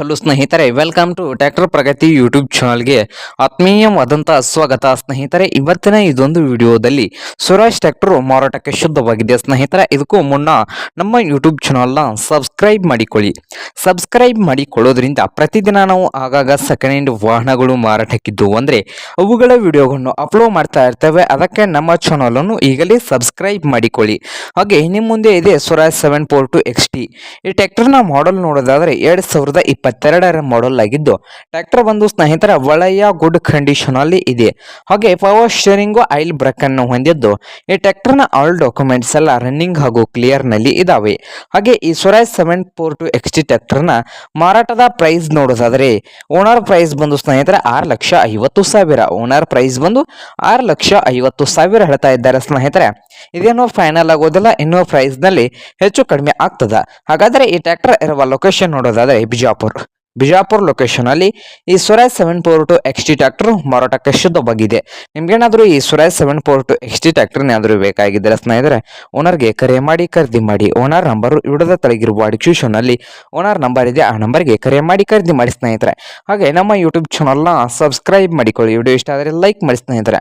Hello ಸ್ನೇಹಿತರೆ welcome to tractor Pragati YouTube ಚಾನಲ್ಗೆ ಆತ್ಮೀಯವಾದಂಥ ಸ್ವಾಗತ. ಸ್ನೇಹಿತರೆ, ಇವತ್ತಿನ ಇದೊಂದು ವಿಡಿಯೋದಲ್ಲಿ ಸ್ವರಾಜ್ ಟ್ರ್ಯಾಕ್ಟರ್ ಮಾರಾಟಕ್ಕೆ ಶುದ್ಧವಾಗಿದೆ. ಸ್ನೇಹಿತರೆ, ಇದಕ್ಕೂ ಮುನ್ನ ನಮ್ಮ ಯೂಟ್ಯೂಬ್ ಚಾನಲ್ನ ಸಬ್ಸ್ಕ್ರೈಬ್ ಮಾಡಿಕೊಳ್ಳಿ. ಸಬ್ಸ್ಕ್ರೈಬ್ ಮಾಡಿಕೊಳ್ಳೋದ್ರಿಂದ ಪ್ರತಿದಿನ ನಾವು ಆಗಾಗ ಸೆಕೆಂಡ್ ಹ್ಯಾಂಡ್ ವಾಹನಗಳು ಮಾರಾಟಕ್ಕಿದ್ದು ಅಂದರೆ ಅವುಗಳ ವಿಡಿಯೋಗಳನ್ನು ಅಪ್ಲೋಡ್ ಮಾಡ್ತಾ ಇರ್ತೇವೆ. ಅದಕ್ಕೆ ನಮ್ಮ ಚಾನಲನ್ನು ಈಗಲೇ ಸಬ್ಸ್ಕ್ರೈಬ್ ಮಾಡಿಕೊಳ್ಳಿ. ಹಾಗೆ ನಿಮ್ಮ ಮುಂದೆ ಇದೆ Swaraj seven four two X T ಈ ಟ್ಯಾಕ್ಟರ್ನ ಮಾಡೆಲ್ ನೋಡೋದಾದರೆ ಎರಡು ಸಾವಿರದ ಇಪ್ಪತ್ತೆರಡರ ಮಾಡೆಲ್ ಆಗಿದ್ದು ಟ್ರ್ಯಾಕ್ಟರ್ ಒಂದು ಸ್ನೇಹಿತರ ಒಳ್ಳೆಯ ಗುಡ್ ಕಂಡೀಷನಲ್ಲಿ ಇದೆ. ಹಾಗೆ ಪವರ್ ಸ್ಟೇರಿಂಗು ಆಯಿಲ್ ಬ್ರೇಕ್ ಅನ್ನು ಹೊಂದಿದ್ದು, ಈ ಟ್ರ್ಯಾಕ್ಟರ್ನ ಆಲ್ ಡಾಕ್ಯುಮೆಂಟ್ಸ್ ಎಲ್ಲ ರನ್ನಿಂಗ್ ಹಾಗೂ ಕ್ಲಿಯರ್ನಲ್ಲಿ ಇದಾವೆ. ಹಾಗೆ ಈ Swaraj seven four two X T ಟ್ರ್ಯಾಕ್ಟರ್ನ ಮಾರಾಟದ ಪ್ರೈಸ್ ನೋಡೋದಾದರೆ ಓನರ್ ಪ್ರೈಸ್ ಬಂದು ಸ್ನೇಹಿತರೆ ಆರು ಲಕ್ಷ ಐವತ್ತು ಸಾವಿರ. ಓನರ್ ಪ್ರೈಸ್ ಬಂದು ಆರು ಲಕ್ಷ ಐವತ್ತು ಸಾವಿರ ಹೇಳ್ತಾ ಇದ್ದಾರೆ ಸ್ನೇಹಿತರೆ. ಇದೇನೋ ಫೈನಲ್ ಆಗೋದಿಲ್ಲ, ಇನ್ನೋ ಪ್ರೈಸ್ನಲ್ಲಿ ಹೆಚ್ಚು ಕಡಿಮೆ ಆಗ್ತದ. ಹಾಗಾದ್ರೆ ಈ ಟ್ರ್ಯಾಕ್ಟರ್ ಇರುವ ಲೊಕೇಶನ್ ನೋಡೋದಾದರೆ ಬಿಜಾಪುರ್. ಬಿಜಾಪುರ್ ಲೊಕೇಶನ್ ಅಲ್ಲಿ ಈ Swaraj seven four two X T ಮಾರಾಟಕ್ಕೆ ಶುದ್ಧವಾಗಿದೆ. ನಿಮ್ಗೇನಾದ್ರೂ ಈ Swaraj seven four two X T tractor ಏನಾದರೂ ಬೇಕಾಗಿದ್ದರೆ ಸ್ನೇಹಿತರೆ ಓನರ್ಗೆ ಕರೆ ಮಾಡಿ, ಖರೀದಿ ಮಾಡಿ ಓನರ್ ನಂಬರ್ ಇಡದ ತಳಗಿರುವ ಡಿಸ್ಕ್ರಿಪ್ಷನ್ ಅಲ್ಲಿ ಓನರ್ ನಂಬರ್ ಇದೆ, ಆ ನಂಬರ್ಗೆ ಕರೆ ಮಾಡಿ, ಖರೀದಿ ಮಾಡಿ ಸ್ನೇಹಿತರೆ. ಹಾಗೆ ನಮ್ಮ ಯೂಟ್ಯೂಬ್ ಚಾನಲ್ನ ಸಬ್ಸ್ಕ್ರೈಬ್ ಮಾಡಿಕೊಳ್ಳಿ. ವಿಡಿಯೋ ಇಷ್ಟ ಆದರೆ ಲೈಕ್ ಮಾಡಿ ಸ್ನೇಹಿತರೆ.